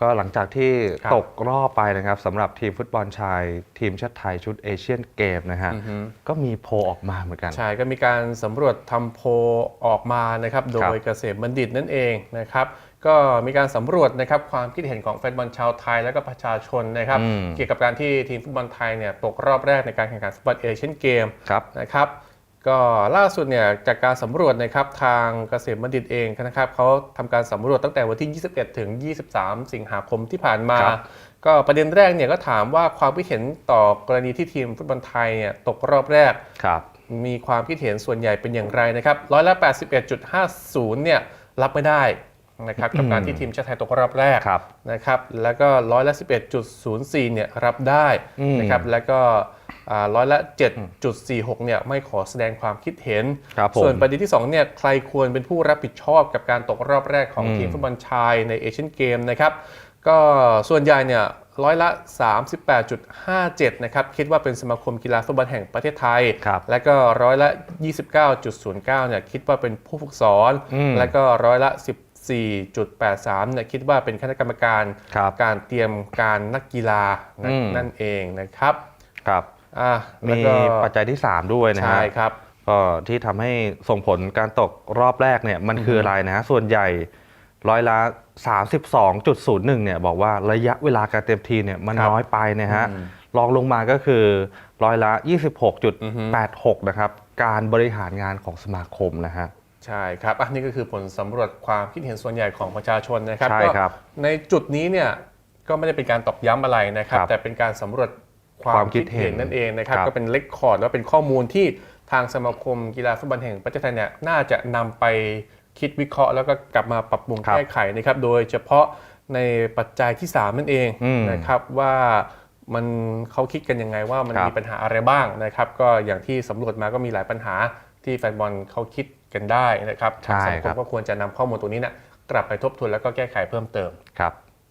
ก็หลังจากที่ครับตกรอบไปนะครับสำหรับทีมฟุตบอลชาย ทีมชาติไทยชุดเอเชียนเกมนะฮะอือฮึ ก็มีโพลออกมาเหมือนกัน ใช่ก็มีการสำรวจทำโพลออกมานะครับโดครับยเกษมบัณฑิตนั่นเองนะครับ ก็มีการสำรวจนะครับความคิดเห็นของแฟนบอลชาวไทยและก็ประชาชนนะครับ อืม เกี่ยวกับการที่ทีมฟุตบอลไทยเนี่ยตกรอบแรกในการแข่งขันฟุตบอลเอเชียนเกมครับ นะครับ ก็ล่าสุดเนี่ยจากการสำรวจนะครับทางเกษมบัณฑิตเองนะครับเขาทำการสำรวจตั้งแต่วันที่ 21 ถึง 23 สิงหาคมที่ผ่านมาครับก็ประเด็นแรกเนี่ยก็ถามว่าความคิดเห็นต่อกรณีที่ทีมฟุตบอลไทยเนี่ยตกรอบแรกครับมีความคิดเห็นส่วนใหญ่เป็นอย่างไรนะครับร้อยละ81.50 เนี่ยรับไม่ได้ นะครับกับการที่ทีมชาติไทยตกรอบแรกครับนะครับแล้วก็ร้อยละ11.04เนี่ยรับได้อืมนะครับแล้วก็อ่าร้อยละ 7.46เนี่ยไม่ขอแสดงความคิดเห็นครับผมส่วนประเด็นที่2เนี่ยใครควรเป็นผู้รับผิดชอบกับการตกรอบแรกของอืมทีมฟุตบอลชายในเอเชียนเกมนะครับก็ส่วนใหญ่เนี่ยร้อยละ 38.57 นะครับ คิดว่าเป็นสมาคมกีฬาฟุตบอลแห่งประเทศไทยครับและก็ร้อยละ 29.09 เนี่ย คิดว่าเป็นผู้ฝึกสอนอืมและก็ร้อยละ 14.83เนี่ยคิดว่าเป็นคณะกรรมการครับการเตรียมการนักกีฬานะอืมนั่นเองนะครับครับอะแล้วมีก็ปัจจัยที่ 3 ด้วยนะฮะใช่ครับก็ที่ทำให้ส่งผลการตกรอบแรกเนี่ยมันคืออะไรนะฮะส่วนใหญ่ร้อยละ32.01เนี่ยบอกว่าระยะเวลาการเตรียมทีมเนี่ยมันครับน้อยไปนะฮะอืมรองลงมาก็คือร้อยละอือฮึ26.86 นะครับ การบริหารงานของสมาคมนะฮะ ใช่ครับอะนี่ก็คือผลสำรวจความคิดเห็นส่วนใหญ่ของประชาชนนะครับใช่ก็ครับในจุดนี้เนี่ยก็ไม่ได้เป็นการตอกย้ำอะไรนะครับ ครับแต่เป็นการสำรวจควาความมคิคิดดเห็เห็นนนั่นเองนะครับครับ ก็เป็นเลคคอร์ดว่าเป็นข้อมูลที่ทางสมาคมกีฬาฟุตบอลแห่งประเทศไทยเนี่ยน่าจะนำไปคิดวิเคราะห์ แล้วก็กลับมาปรับปรุงครับแก้ไขนะครับ โดยเฉพาะในปัจจัยที่ 3 นั่นเองอืมนะครับว่ามันเขาคิดกันยังไงว่ามันครับ มีปัญหาอะไรบ้างนะครับ ก็อย่างที่สำรวจมาก็มีหลายปัญหาที่แฟนบอลเขาคิด กันได้นะครับใช่ทางสังคครัมบก็ควรจะนำข้อมูลตัวนี้เนะกลับไปทบทวนแล้วก็แก้ไขเพิ่มเติมครับ